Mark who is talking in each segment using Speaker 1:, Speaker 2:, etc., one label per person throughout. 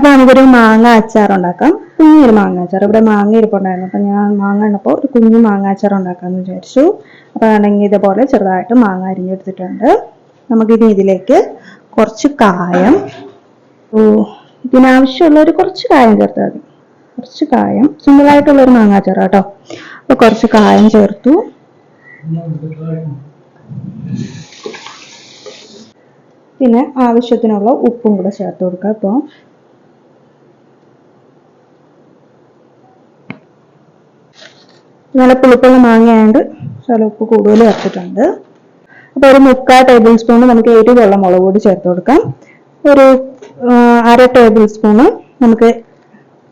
Speaker 1: അപ്പൊ നമുക്കൊരു മാങ്ങ അച്ചാർ ഉണ്ടാക്കാം. കുഞ്ഞൊരു മാങ്ങ അച്ചാർ. ഇവിടെ മാങ്ങ ഇരിപ്പുണ്ടായിരുന്നു. അപ്പൊ ഞാൻ മാങ്ങ ഉണ്ടപ്പോൾ ഒരു കുഞ്ഞു മാങ്ങ അച്ചാർ ഉണ്ടാക്കാന്ന് വിചാരിച്ചു. അപ്പൊ ആണെങ്കിൽ ഇതേപോലെ ചെറുതായിട്ട് മാങ്ങ അരിഞ്ഞെടുത്തിട്ടുണ്ട്. നമുക്കിനി ഇതിലേക്ക് കുറച്ച് കായം. ഓ ഇതിനാവശ്യമുള്ള ഒരു കുറച്ച് കായം ചേർത്താൽ മതി. കുറച്ച് കായം. സിമ്പിളായിട്ടുള്ള ഒരു മാങ്ങ അച്ചാർ കേട്ടോ. അപ്പൊ കുറച്ച് കായം ചേർത്തു. പിന്നെ ആവശ്യത്തിനുള്ള ഉപ്പും കൂടെ ചേർത്ത് കൊടുക്കുക അപ്പോൾ നല്ല പുളിപ്പുള്ള മാങ്ങയായതുകൊണ്ട് ചില ഉപ്പ് കൂടുതൽ ചേർത്തിട്ടുണ്ട് അപ്പോൾ ഒരു മുക്കാൽ ടേബിൾ സ്പൂൺ നമുക്ക് എരിവുള്ള മുളക് പൊടി ചേർത്ത് കൊടുക്കാം. ഒരു അര ടേബിൾ സ്പൂൺ നമുക്ക്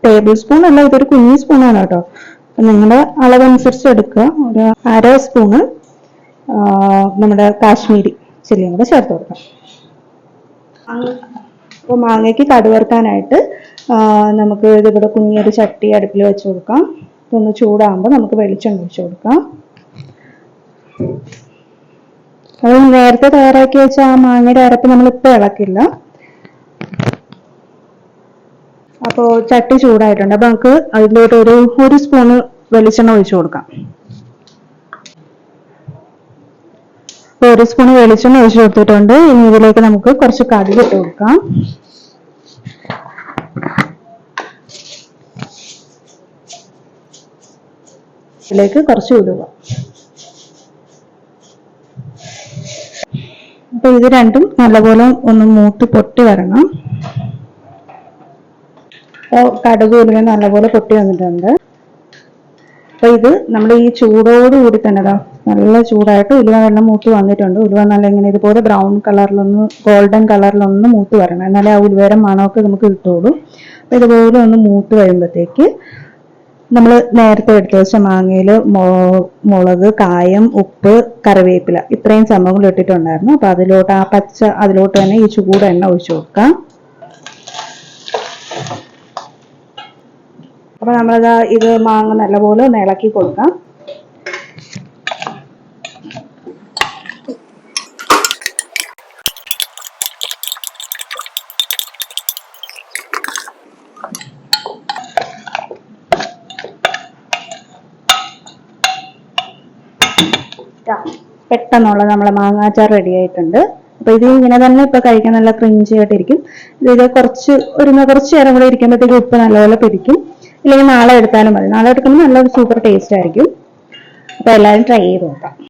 Speaker 1: ടേബിൾ സ്പൂൺ അല്ല ഇതൊരു കുഞ്ഞു സ്പൂണാണ് കേട്ടോ. അപ്പം നിങ്ങളുടെ അളവനുസരിച്ച് എടുക്കുക. ഒരു അര സ്പൂണ് നമ്മുടെ കാശ്മീരി ചില്ലിയും കൂടെ ചേർത്ത് കൊടുക്കാം. അപ്പോൾ മാങ്ങയ്ക്ക് കടുവറുക്കാനായിട്ട് നമുക്ക് ഇതിവിടെ കുഞ്ഞൊരു ചട്ടി അടുപ്പിൽ വെച്ച് കൊടുക്കാം. ഇതൊന്ന് ചൂടാകുമ്പോൾ നമുക്ക് വെളിച്ചെണ്ണ ഒഴിച്ചു കൊടുക്കാം. അത് നേരത്തെ തയ്യാറാക്കി വെച്ച ആ മാങ്ങയുടെ അരപ്പ് നമ്മളിപ്പോൾ ഇളക്കില്ല. അപ്പോൾ ചട്ടി ചൂടായിട്ടുണ്ട്. അപ്പോൾ നമുക്ക് അതിലോട്ട് ഒരു ഒരു സ്പൂണ് വെളിച്ചെണ്ണ ഒഴിച്ചു കൊടുക്കാം. അപ്പോൾ ഒരു സ്പൂൺ വെളിച്ചെണ്ണ ഒഴിച്ചു കൊടുത്തിട്ടുണ്ട്. ഇനി ഇതിലേക്ക് നമുക്ക് കുറച്ച് കടുക് ഇട്ട് കൊടുക്കാം. ഇതിലേക്ക് കുറച്ച് ഉലുവ അപ്പൊ ഇത് രണ്ടും നല്ലപോലെ ഒന്ന് മൂട്ട് പൊട്ടി വരണം. അപ്പോൾ കടുക് ഉലുവ നല്ലപോലെ പൊട്ടി വന്നിട്ടുണ്ട്. അപ്പൊ ഇത് നമ്മൾ ഈ ചൂടോടുകൂടി തന്നെ ദാ നല്ല ചൂടായിട്ട് ഉലുവ വെള്ളം മൂത്ത് വന്നിട്ടുണ്ട്. ഉലുവ നല്ല ഇങ്ങനെ ഇതുപോലെ ബ്രൗൺ കളറിലൊന്ന് ഗോൾഡൻ കളറിലൊന്ന് മൂത്ത് വരണം. എന്നാലേ ആ ഉലുവേരം മണമൊക്കെ നമുക്ക് കിട്ടുള്ളൂ. അപ്പൊ ഇതുപോലെ ഒന്ന് മൂത്ത് വരുമ്പോഴത്തേക്ക് നമ്മൾ നേരത്തെ എടുത്ത് വെച്ച മാങ്ങയിൽ മുളക് കായം ഉപ്പ് കറിവേപ്പില ഇത്രയും സംഭവങ്ങൾ ഇട്ടിട്ടുണ്ടായിരുന്നു. അപ്പൊ അതിലോട്ട് ആ പച്ച അതിലോട്ട് തന്നെ ഈ ചൂട് എണ്ണ ഒഴിച്ചു കൊടുക്കാം. അപ്പൊ നമ്മളത് ഇത് മാങ്ങ നല്ലപോലെ ഒന്ന് ഇളക്കി കൊടുക്കാം. പെട്ടെന്നുള്ള നമ്മളെ മാങ്ങാച്ചാർ റെഡി ആയിട്ടുണ്ട്. അപ്പൊ ഇത് ഇങ്ങനെ തന്നെ ഇപ്പൊ കഴിക്കാൻ നല്ല ക്രിഞ്ചി ആയിട്ടിരിക്കും. ഇത് കുറച്ച് ഒരു കുറച്ച് നേരം കൂടെ ഇരിക്കുമ്പോഴത്തേക്ക് ഉപ്പ് നല്ലപോലെ പിടിക്കും. ഇല്ലെങ്കിൽ നാളെ എടുത്താലും മതി. നാളെ എടുക്കുമ്പോൾ നല്ല സൂപ്പർ ടേസ്റ്റ് ആയിരിക്കും. അപ്പൊ എല്ലാവരും ട്രൈ ചെയ്ത് നോക്കാം.